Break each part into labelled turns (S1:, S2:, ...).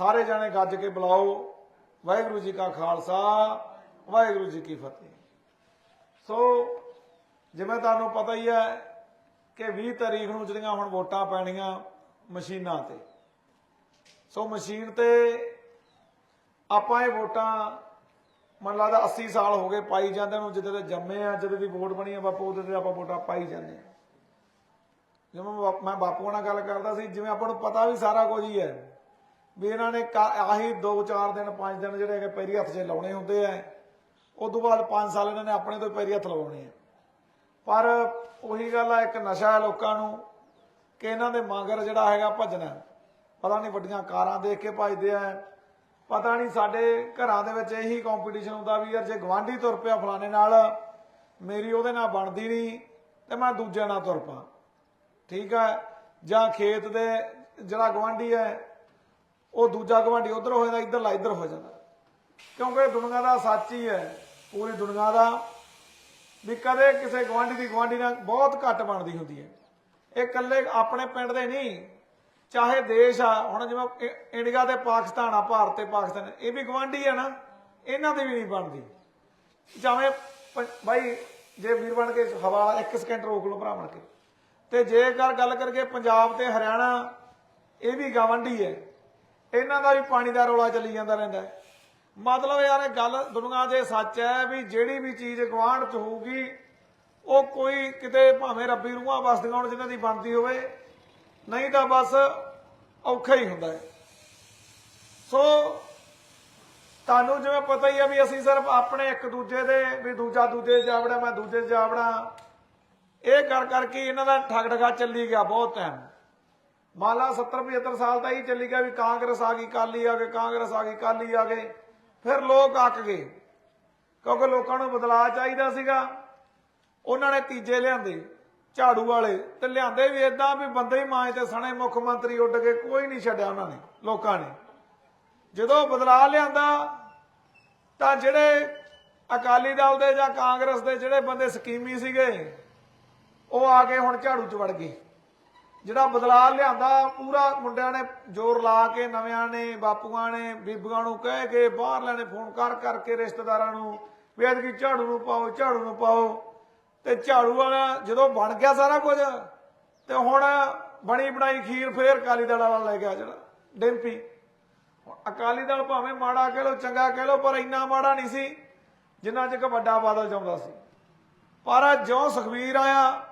S1: ਸਾਰੇ ਜਾਣੇ ਗੱਜ ਕੇ ਬੁਲਾਓ। ਵਾਹਿਗੁਰੂ ਜੀ ਕਾ ਖਾਲਸਾ, ਵਾਹਿਗੁਰੂ ਜੀ ਕੀ ਫਤਿਹ। ਸੋ, ਜਿਵੇਂ ਤੁਹਾਨੂੰ ਪਤਾ ਹੀ ਹੈ ਕਿ 20 ਤਾਰੀਖ ਨੂੰ ਜਿਹੜੀਆਂ ਹੁਣ ਵੋਟਾਂ ਪੈਣੀਆਂ ਮਸ਼ੀਨਾਂ ਤੇ। ਸੋ ਮਸ਼ੀਨ ਤੇ ਆਪਾਂ ਇਹ ਵੋਟਾਂ, ਮਨ ਲੱਗਦਾ 80 ਸਾਲ ਹੋ ਗਏ ਪਾਈ ਜਾਂਦੇ ਨੂੰ ਜਿੱਦੇ ਦੇ ਜੰਮੇ ਆ ਜਦੋਂ ਦੀ ਵੋਟ ਬਣੀ ਆ ਬਾਪੂ ਉਹਦੇ ਤੇ ਆਪਾਂ ਵੋਟਾਂ ਪਾਈ ਜਾਂਦੇ ਆ। ਜਿਵੇਂ ਮੈਂ ਬਾਪ- ਮੈਂ ਬਾਪੂ ਨਾਲ ਗੱਲ ਕਰਦਾ ਸੀ, ਜਿਵੇਂ ਆਪਾਂ ਨੂੰ ਪਤਾ ਵੀ ਸਾਰਾ ਕੁਝ ਹੀ ਹੈ। ਵੀ ਇਹਨਾਂ ਨੇ ਕਾ- ਆਹੀ 2-4 ਦਿਨ 5 ਦਿਨ ਜਿਹੜੇ ਹੈਗੇ ਪੈਰੀ ਹੱਥ 'ਚ ਲਾਉਣੇ ਹੁੰਦੇ ਆ। ਉਸ ਤੋਂ ਬਾਅਦ 5 ਸਾਲ ਇਹਨਾਂ ਨੇ ਆਪਣੇ ਤੋਂ ਹੀ ਪੈਰੀ ਹੱਥ ਲਵਾਉਣੇ ਆ। ਪਰ ਉਹੀ ਗੱਲ ਆ, ਇੱਕ ਨਸ਼ਾ ਹੈ ਲੋਕਾਂ ਨੂੰ ਕਿ ਇਹਨਾਂ ਦੇ ਮਗਰ ਜਿਹੜਾ ਹੈਗਾ ਭੱਜਣਾ ਪਤਾ ਨਹੀਂ ਵੱਡੀਆਂ ਕਾਰਾਂ ਦੇਖ ਕੇ ਭੱਜਦੇ ਆ। ਪਤਾ ਨਹੀਂ ਸਾਡੇ ਘਰਾਂ ਦੇ ਵਿੱਚ ਇਹੀ ਕੰਪੀਟੀਸ਼ਨ ਹੁੰਦਾ ਵੀ ਯਾਰ ਜੇ ਗਵਾਂਢੀ ਤੁਰ ਪਿਆ ਫਲਾਣੇ ਨਾਲ, ਮੇਰੀ ਉਹਦੇ ਨਾਲ ਬਣਦੀ ਨਹੀਂ ਤੇ ਮੈਂ ਦੂਜੇ ਨਾਲ ਤੁਰ ਪਾ। ਠੀਕ ਹੈ ਜਾਂ ਖੇਤ ਦੇ ਜਿਹੜਾ ਗਵਾਂਢੀ ਹੈ ਉਹ ਦੂਜਾ ਗਵਾਂਢੀ ਉਧਰ ਹੋ ਜਾਂਦਾ ਇੱਧਰਲਾ ਇੱਧਰ ਹੋ ਜਾਂਦਾ। ਕਿਉਂਕਿ ਦੁਨੀਆ ਦਾ ਸੱਚ ਹੀ ਹੈ, ਪੂਰੀ ਦੁਨੀਆ ਦਾ। ਵੀ ਕਦੇ ਕਿਸੇ ਗਵਾਂਢੀ ਦੀ ਗਵਾਂਢੀ ਨਾਲ ਬਹੁਤ ਘੱਟ ਬਣਦੀ ਹੁੰਦੀ ਹੈ। ਇਹ ਇਕੱਲੇ ਆਪਣੇ ਪਿੰਡ ਦੇ ਨਹੀਂ, ਚਾਹੇ ਦੇਸ਼ ਆ, ਹੁਣ ਜਿਵੇਂ ਇੰਡੀਆ ਤੇ ਪਾਕਿਸਤਾਨ ਆ, ਭਾਰਤ ਤੇ ਪਾਕਿਸਤਾਨ, ਇਹ ਵੀ ਗਵਾਂਢੀ ਆ ਨਾ, ਇਹਨਾਂ ਦੀ ਵੀ ਨਹੀਂ ਬਣਦੀ। ਚਾਹੇ ਪ- ਬਾਈ, ਜੇ ਵੀਰ ਬਣ ਕੇ ਹਵਾਲਾ ਇੱਕ ਸਕਿੰਟ ਰੋਕ ਲਓ ਭਰਾ ਬਣ ਕੇ। ਤੇ ਜੇਕਰ ਗੱਲ ਕਰਕੇ ਪੰਜਾਬ ਤੇ ਹਰਿਆਣਾ, ਇਹ ਵੀ ਗਵਾਂਢੀ ਹੈ। ਇਹਨਾਂ ਦਾ ਵੀ ਪਾਣੀ ਦਾ ਰੌਲਾ ਚੱਲੀ ਜਾਂਦਾ ਰਹਿੰਦਾ ਹੈ। ਮਤਲਬ ਯਾਰ, ਇਹ ਗੱਲ ਦੁਨੀਆ 'ਚ ਇਹ ਸੱਚ ਹੈ ਵੀ ਜਿਹੜੀ ਵੀ ਚੀਜ਼ ਗਵਾਂਢ 'ਚ ਹੋਊਗੀ, ਉਹ ਕੋਈ ਕਿਤੇ ਭਾਵੇਂ ਰੱਬੀ ਰੂਹਾਂ ਵਸਦੀਆਂ ਹੋਣ ਜਿਨ੍ਹਾਂ ਦੀ ਬਣਦੀ ਹੋਵੇ, ਨਹੀਂ ਤਾਂ ਬਸ ਔਖਾ ਹੀ ਹੁੰਦਾ ਹੈ। ਸੋ ਤੁਹਾਨੂੰ ਜਿਵੇਂ ਪਤਾ ਹੀ ਆ ਵੀ ਅਸੀਂ ਸਿਰਫ ਆਪਣੇ ਇੱਕ ਦੂਜੇ ਦੇ ਵੀ ਦੂਜਾ ਦੂਜੇ 'ਚ ਜਾਵੜਾ, ਮੈਂ ਦੂਜੇ 'ਚ ਜਾਵੜਾ। ਇਹ ਕਰ ਕਰਕੇ ਇਹਨਾਂ ਦਾ ਠੱਗ ਠਗਾ ਚੱਲੀ ਗਿਆ ਬਹੁਤ ਟਾਈਮ ਮਾਲਾ ਲਾ 70 75 ਸਾਲ ਤਾਂ ਹੀ ਚੱਲੀ ਗਿਆ ਵੀ ਕਾਂਗਰਸ ਆ ਗਈ ਕਾਲੀ ਆ ਗਏ, ਕਾਂਗਰਸ ਆ ਗਈ ਕਾਲੀ ਆ ਗਏ। ਫਿਰ ਲੋਕ ਅੱਕ ਗਏ। ਕਿਉਂਕਿ ਲੋਕਾਂ ਨੂੰ ਬਦਲਾਅ ਚਾਹੀਦਾ ਸੀਗਾ। ਉਹਨਾਂ ਨੇ ਤੀਜੇ ਲਿਆਂਦੇ, ਝਾੜੂ ਵਾਲੇ। ਤੇ ਲਿਆਂਦੇ ਵੀ ਇਦਾਂ ਵੀ ਬੰਦੇ ਹੀ ਮਾਏ ਤੇ ਸਣੇ ਮੁੱਖ ਮੰਤਰੀ ਉੱਡ ਕੇ ਕੋਈ ਨਹੀਂ ਛੱਡਿਆ ਉਹਨਾਂ ਨੇ, ਲੋਕਾਂ ਨੇ। ਜਦੋਂ ਬਦਲਾਅ ਲਿਆਂਦਾ, ਤਾਂ ਜਿਹੜੇ ਅਕਾਲੀ ਦਲ ਦੇ ਜਾਂ ਕਾਂਗਰਸ ਦੇ ਜਿਹੜੇ ਬੰਦੇ ਸਕੀਮੀ ਸੀਗੇ, ਉਹ ਆ ਕੇ ਹੁਣ ਝਾੜੂ ਚ ਵੜ ਗਏ। ਜਿਹੜਾ ਬਦਲਾਅ ਲਿਆਂਦਾ, ਪੂਰਾ ਮੁੰਡਿਆਂ ਨੇ ਜ਼ੋਰ ਲਾ ਕੇ, ਨਵਿਆਂ ਨੇ, ਬਾਪੂਆਂ ਨੇ, ਬੀਬੀਆਂ ਨੂੰ ਕਹਿ ਕੇ, ਬਾਹਰਲਿਆਂ ਨੇ ਫੋਨ ਕਰ ਕਰਕੇ ਰਿਸ਼ਤੇਦਾਰਾਂ ਨੂੰ, ਵੀ ਐਤਕੀ ਝਾੜੂ ਨੂੰ ਪਾਓ, ਝਾੜੂ ਨੂੰ ਪਾਓ। ਤੇ ਝਾੜੂ ਵਾਲਾ ਜਦੋਂ ਬਣ ਗਿਆ ਸਾਰਾ ਕੁਝ, ਤੇ ਹੁਣ ਬਣੀ ਬਣਾਈ ਖੀਰ ਫੇਰ ਅਕਾਲੀ ਦਲ ਵਾਲਾ ਲੈ ਗਿਆ ਜਿਹੜਾ ਡੈਂਪੀ। ਹੁਣ ਅਕਾਲੀ ਦਲ ਭਾਵੇਂ ਮਾੜਾ ਕਹਿ ਲੋ ਚੰਗਾ ਕਹਿ ਲੋ ਪਰ ਇੰਨਾ ਮਾੜਾ ਨਹੀਂ ਸੀ, ਜਿੰਨਾ ਚਿਰ ਵੱਡਾ ਬਾਦਲ ਚਾਹੁੰਦਾ ਸੀ। ਪਰ ਜਿਉਂ ਸੁਖਵੀਰ ਆਇਆ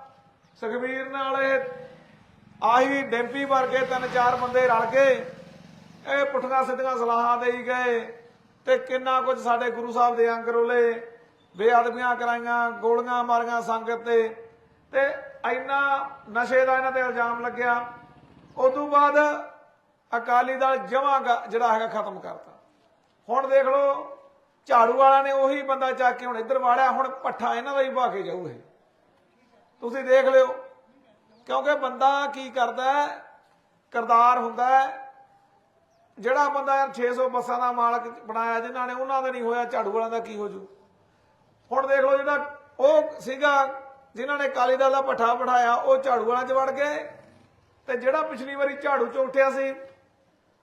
S1: ਸੁਖਵੀਰ ਨਾਲ ਇਹ ਆਹੀ ਡੈਂਪੀ ਵਰਗੇ ਤਿੰਨ ਚਾਰ ਬੰਦੇ ਰਲ ਕੇ ਇਹ ਪੁੱਠੀਆਂ ਸਿੱਧੀਆਂ ਸਲਾਹਾਂ ਦੇਈ ਗਏ ਤੇ ਕਿੰਨਾ ਕੁਝ ਸਾਡੇ ਗੁਰੂ ਸਾਹਿਬ ਦੇ ਅੰਗ ਰੋਲੇ, ਬੇਅਦਬੀਆਂ ਕਰਾਈਆਂ, ਗੋਲੀਆਂ ਮਾਰੀਆਂ ਸੰਗਤ ਤੇ ਤੇ ਇੰਨਾ ਨਸ਼ੇ ਦਾ ਇਹਨਾਂ ਤੇ ਇਲਜ਼ਾਮ ਲੱਗਿਆ। ਉਸ ਤੋਂ ਬਾਅਦ ਅਕਾਲੀ ਦਲ ਜਮਾ ਜਿਹੜਾ ਹੈਗਾ ਖਤਮ ਕਰਤਾ। ਹੁਣ ਦੇਖ ਲਓ, ਝਾੜੂ ਵਾਲਾ ਨੇ ਉਹੀ ਬੰਦਾ ਚੱਕ ਕੇ ਹੁਣ ਇੱਧਰ ਵਾੜਿਆ, ਹੁਣ ਪੱਠਾ ਇਹਨਾਂ ਦਾ ਹੀ ਭਾ ਕੇ ਜਾਊ ਇਹ। ਤੁਸੀਂ ਦੇਖ ਲਿਓ ਕਿਉਂਕਿ ਬੰਦਾ ਕੀ ਕਰਦਾ ਹੈ? ਕਰਦਾਰ ਹੁੰਦਾ ਹੈ। ਜਿਹੜਾ ਬੰਦਾ ਯਾਰ 600 ਬੱਸਾਂ ਦਾ ਮਾਲਕ ਬਣਾਇਆ, ਜਿਨ੍ਹਾਂ ਨੇ ਉਹਨਾਂ ਦਾ ਨਹੀਂ ਹੋਇਆ, ਝਾੜੂ ਵਾਲਿਆਂ ਦਾ ਕੀ ਹੋ ਜੂ? ਹੁਣ ਦੇਖ ਲਓ ਜਿਹੜਾ ਉਹ ਸੀਗਾ, ਜਿਨ੍ਹਾਂ ਨੇ ਕਾਲੀ ਦਲ ਦਾ ਪੱਠਾ ਬਿਠਾਇਆ ਉਹ ਝਾੜੂ ਵਾਲਿਆਂ 'ਚ ਵੜ ਗਏ। ਤੇ ਜਿਹੜਾ ਪਿਛਲੀ ਵਾਰੀ ਝਾੜੂ 'ਚ ਉੱਠਿਆ ਸੀ,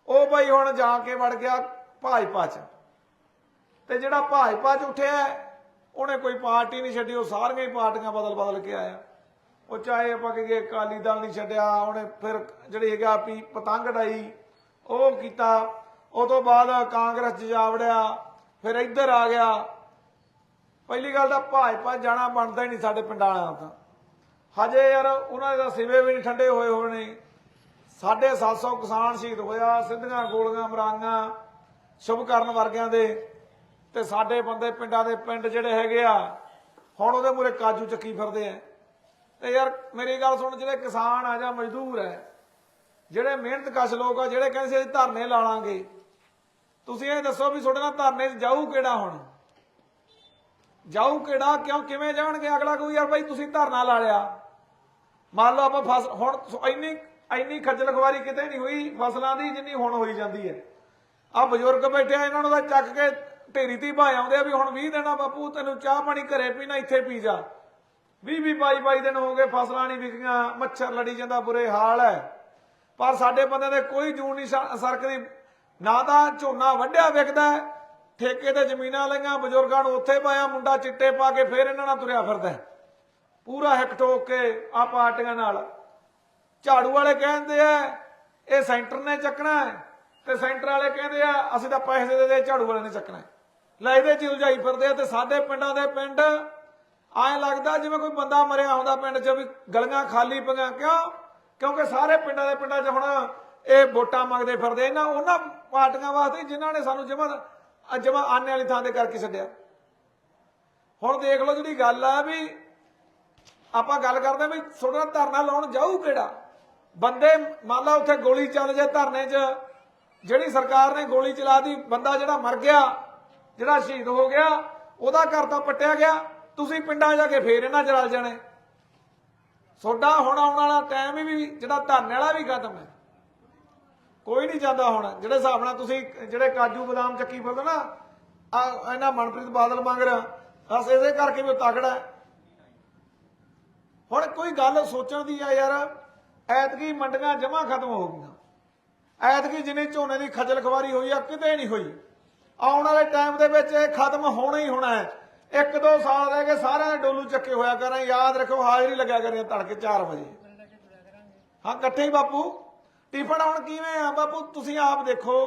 S1: ਉਹ ਬਈ ਹੁਣ ਜਾ ਕੇ ਵੜ ਗਿਆ ਭਾਜਪਾ 'ਚ। ਤੇ ਜਿਹੜਾ ਭਾਜਪਾ 'ਚ ਉੱਠਿਆ, ਉਹਨੇ ਕੋਈ ਪਾਰਟੀ ਨਹੀਂ ਛੱਡੀ, ਉਹ ਸਾਰੀਆਂ ਹੀ ਪਾਰਟੀਆਂ ਬਦਲ ਬਦਲ ਕੇ ਆਇਆ। ਉਹ ਚਾਹੇ ਆਪਾਂ ਕਹੀਏ ਅਕਾਲੀ ਦਲ ਨਹੀਂ ਛੱਡਿਆ, ਉਹਨੇ ਫਿਰ ਜਿਹੜੀ ਹੈਗਾ ਵੀ ਪਤੰਗ ਡਾਈ ਉਹ ਕੀਤਾ। ਉਹ ਤੋਂ ਬਾਅਦ ਕਾਂਗਰਸ 'ਚ ਜਾ ਵੜਿਆ ਫਿਰ ਇੱਧਰ ਆ ਗਿਆ। ਪਹਿਲੀ ਗੱਲ ਤਾਂ ਭਾਜਪਾ ਜਾਣਾ ਬਣਦਾ ਹੀ ਨਹੀਂ ਸਾਡੇ ਪਿੰਡਾਂ ਵਾਲਿਆਂ ਦਾ ਹਜੇ ਯਾਰ ਉਹਨਾਂ ਦੇ ਤਾਂ ਸਿਵੇ ਵੀ ਨਹੀਂ ਠੰਡੇ ਹੋਏ ਹੋਏ ਨੇ। ਸਾਢੇ 700 ਕਿਸਾਨ ਸ਼ਹੀਦ ਹੋਇਆ, ਸਿੱਧੀਆਂ ਗੋਲੀਆਂ ਮਰਾਂਗਾ ਸ਼ੁਭ ਕਰਨ ਵਰਗਿਆਂ ਦੇ। ਤੇ ਸਾਡੇ ਬੰਦੇ ਪਿੰਡਾਂ ਦੇ ਪਿੰਡ ਜਿਹੜੇ ਹੈਗੇ ਆ, ਹੁਣ ਉਹਦੇ ਮੂਰੇ ਕਾਜੂ ਚੱਕੀ ਫਿਰਦੇ ਆ। ਤੇ ਯਾਰ ਮੇਰੀ ਗੱਲ ਸੁਣ, ਜਿਹੜੇ ਕਿਸਾਨ ਆ ਜਾਂ ਮਜ਼ਦੂਰ ਹੈ ਜਿਹੜੇ ਮਿਹਨਤ ਕਸ਼ ਲੋਕ ਆ, ਜਿਹੜੇ ਕਹਿੰਦੇ ਸੀ ਅਸੀਂ ਧਰਨੇ ਲਾ ਲਾਂਗੇ। ਤੁਸੀਂ ਇਹ ਦੱਸੋ ਵੀ ਤੁਹਾਡੇ ਨਾਲ ਧਰਨੇ 'ਚ ਜਾਊ ਕਿਹੜਾ ਹੁਣ? ਜਾਊ ਕਿਹੜਾ, ਕਿਉਂ, ਕਿਵੇਂ ਜਾਣਗੇ? ਅਗਲਾ ਕੋਈ ਯਾਰ ਭਾਈ ਤੁਸੀਂ ਧਰਨਾ ਲਾ ਲਿਆ। ਮੰਨ ਲਓ ਆਪਾਂ ਫਸਲ ਹੁਣ ਇੰਨੀ ਇੰਨੀ ਖੱਜਲ ਖਵਾਰੀ ਕਿਤੇ ਨਹੀਂ ਹੋਈ, ਫਸਲਾਂ ਦੀ ਜਿੰਨੀ ਹੁਣ ਹੋਈ ਜਾਂਦੀ ਹੈ। ਆ ਬਜ਼ੁਰਗ ਬੈਠੇ ਆ, ਇਹਨਾਂ ਨੂੰ ਤਾਂ ਚੱਕ ਕੇ ਢੇਰੀ ਤੀ ਭਾਏ ਆਉਂਦੇ ਆ ਵੀ ਹੁਣ 20 ਦਿਨਾਂ ਬਾਪੂ ਤੈਨੂੰ ਚਾਹ ਪਾਣੀ ਘਰੇ ਪੀਣਾ, ਇੱਥੇ ਪੀ ਜਾ। 20 20 22 22 ਦਿਨ ਹੋ ਗਏ, ਫਸਲਾਂ ਨਹੀਂ ਵਿਕੀਆਂ, ਮੱਛਰ ਲੜੀ ਜਾਂਦਾ, ਬੁਰੇ ਹਾਲ ਹੈ। ਪਰ ਸਾਡੇ ਬੰਦੇ ਦੇ ਕੋਈ ਜੂਨ ਨਹੀਂ ਸਰਕਦੀ। ਨਾ ਤਾਂ ਝੋਨਾ ਵੱਢਿਆ ਵਿਕਦਾ ਠੇਕੇ ਤੇ ਜ਼ਮੀਨਾਂ ਲਈਆਂ, ਬਜ਼ੁਰਗਾਂ ਨੂੰ ਉੱਥੇ ਪਾਇਆ, ਮੁੰਡਾ ਚਿੱਟੇ ਪਾ ਕੇ ਫੇਰ ਇਹਨਾਂ ਨਾਲ ਤੁਰਿਆ ਫਿਰਦਾ ਪੂਰਾ ਹਿੱਕ ਠੋਕ ਕੇ ਆ ਪਾਰਟੀਆਂ ਨਾਲ। ਝਾੜੂ ਵਾਲੇ ਕਹਿੰਦੇ ਆ, ਇਹ ਸੈਂਟਰ ਨੇ ਚੱਕਣਾ ਤੇ ਸੈਂਟਰ ਵਾਲੇ ਕਹਿੰਦੇ ਆ, ਅਸੀਂ ਤਾਂ ਪੈਸੇ ਦੇ ਦੇ, ਝਾੜੂ ਵਾਲੇ ਨੇ ਚੱਕਣਾ ਹੈ। ਲੈ ਇਹਦੇ ਚ ਉਲਝਾਈ ਫਿਰਦੇ ਆ ਤੇ ਸਾਡੇ ਪਿੰਡਾਂ ਦੇ ਪਿੰਡ ਐਂ ਲੱਗਦਾ ਜਿਵੇਂ ਕੋਈ ਬੰਦਾ ਮਰਿਆ ਹੁੰਦਾ ਪਿੰਡ 'ਚ ਵੀ ਗਲੀਆਂ ਖਾਲੀ ਪਈਆਂ। ਕਿਉਂ? ਕਿਉਂਕਿ ਸਾਰੇ ਪਿੰਡਾਂ ਦੇ ਪਿੰਡਾਂ 'ਚ ਹੁਣ ਇਹ ਵੋਟਾਂ ਮੰਗਦੇ ਫਿਰਦੇ ਇਹਨਾਂ ਉਹਨਾਂ ਪਾਰਟੀਆਂ ਵਾਸਤੇ ਜਿਨ੍ਹਾਂ ਨੇ ਸਾਨੂੰ ਜਮਾ ਜਮਾ ਆਨੇ ਵਾਲੀ ਥਾਂ ਤੇ ਕਰਕੇ ਛੱਡਿਆ। ਹੁਣ ਦੇਖ ਲਓ ਜਿਹੜੀ ਗੱਲ ਆ ਵੀ ਆਪਾਂ ਗੱਲ ਕਰਦੇ ਵੀ ਤੁਹਾਡਾ ਧਰਨਾ ਲਾਉਣ ਜਾਊ ਕਿਹੜਾ? ਬੰਦੇ ਮੰਨ ਲਾ ਉੱਥੇ ਗੋਲੀ ਚੱਲ ਜੇ ਧਰਨੇ 'ਚ, ਜਿਹੜੀ ਸਰਕਾਰ ਨੇ ਗੋਲੀ ਚਲਾਤੀ ਬੰਦਾ ਜਿਹੜਾ ਮਰ ਗਿਆ, ਜਿਹੜਾ ਸ਼ਹੀਦ ਹੋ ਗਿਆ, ਉਹਦਾ ਘਰ ਤਾਂ ਪੱਟਿਆ ਗਿਆ। ਤੁਸੀਂ ਪਿੰਡਾਂ ਜਾ ਕੇ ਫੇਰ ਇਹਨਾਂ 'ਚ ਰਲ ਜਾਣੇ ਤੁਹਾਡਾ ਹੁਣ ਆਉਣ ਵਾਲਾ ਟਾਈਮ ਵੀ, ਜਿਹੜਾ ਧਰਨੇ ਵਾਲਾ ਵੀ ਖਤਮ ਹੈ। ਕੋਈ ਨਹੀਂ ਜਾਂਦਾ ਹੁਣ, ਜਿਹੜੇ ਹਿਸਾਬ ਨਾਲ ਤੁਸੀਂ ਜਿਹੜੇ ਕਾਜੂ ਬਦਾਮ ਚੱਕੀ ਫਿਰਦੇ ਨਾ, ਆ ਇਹਨਾਂ ਮਨਪ੍ਰੀਤ ਬਾਦਲ ਮੰਗ ਰਿਹਾ, ਬਸ ਇਸੇ ਕਰਕੇ ਵੀ ਉਹ ਤਗੜਾ ਹੁਣ ਕੋਈ ਗੱਲ ਸੋਚਣ ਦੀ ਆ ਯਾਰ, ਐਤਕੀ ਮੰਡੀਆਂ ਜਮਾ ਖਤਮ ਹੋ ਗਈਆਂ। ਐਤਕੀ ਜਿੰਨੀ ਝੋਨੇ ਦੀ ਖਜਲ ਖਵਾਰੀ ਹੋਈ ਆ, ਕਿਤੇ ਨਹੀਂ ਹੋਈ। ਆਉਣ ਵਾਲੇ ਟਾਈਮ ਦੇ ਵਿੱਚ ਇਹ ਖਤਮ ਹੋਣਾ ਹੀ ਹੋਣਾ ਹੈ। ਇੱਕ ਦੋ ਸਾਲ ਰਹਿ ਗਏ, ਸਾਰਿਆਂ ਦੇ ਡੋਲੂ ਚੱਕੇ ਹੋਇਆ ਕਰਾਂ, ਯਾਦ ਰੱਖੋ ਹਾਜ਼ਰੀ ਲੱਗਿਆ ਕਰੇ ਤੜਕੇ 4 ਵਜੇ। ਹਾਂ, ਇਕੱਠੇ ਹੀ ਬਾਪੂ। ਟਿਫਨ ਹੁਣ ਕਿਵੇਂ ਆ? ਬਾਪੂ, ਤੁਸੀਂ ਆਪ ਦੇਖੋ।